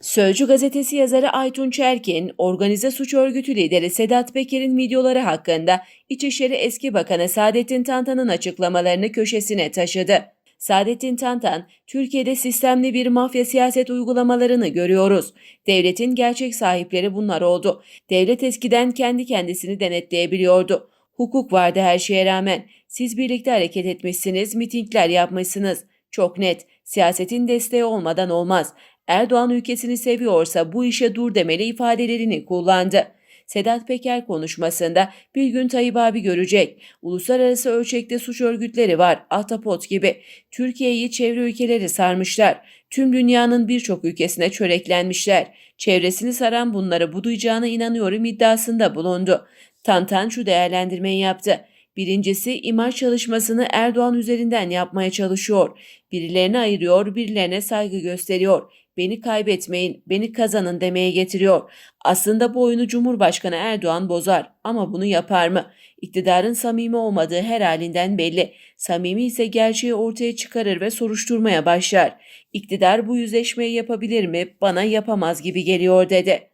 Sözcü gazetesi yazarı Aytun Çerkin, organize suç örgütü lideri Sedat Peker'in videoları hakkında İçişleri Eski Bakanı Saadettin Tantan'ın açıklamalarını köşesine taşıdı. Saadettin Tantan, Türkiye'de sistemli bir mafya siyaset uygulamalarını görüyoruz. Devletin gerçek sahipleri bunlar oldu. Devlet eskiden kendi kendisini denetleyebiliyordu. Hukuk vardı her şeye rağmen. Siz birlikte hareket etmişsiniz, mitingler yapmışsınız. Çok net. Siyasetin desteği olmadan olmaz. Erdoğan ülkesini seviyorsa bu işe dur demeli ifadelerini kullandı. Sedat Peker konuşmasında bir gün Tayyip abi görecek. Uluslararası ölçekte suç örgütleri var, ahtapot gibi. Türkiye'yi çevre ülkeleri sarmışlar. Tüm dünyanın birçok ülkesine çöreklenmişler. Çevresini saran bunları buduyacağına inanıyorum iddiasında bulundu. Tantan şu değerlendirmeyi yaptı. Birincisi imaj çalışmasını Erdoğan üzerinden yapmaya çalışıyor. Birilerini ayırıyor, birilerine saygı gösteriyor. Beni kaybetmeyin, beni kazanın demeye getiriyor. Aslında bu oyunu Cumhurbaşkanı Erdoğan bozar ama bunu yapar mı? İktidarın samimi olmadığı her halinden belli. Samimi ise gerçeği ortaya çıkarır ve soruşturmaya başlar. İktidar bu yüzleşmeyi yapabilir mi? Bana yapamaz gibi geliyor dedi.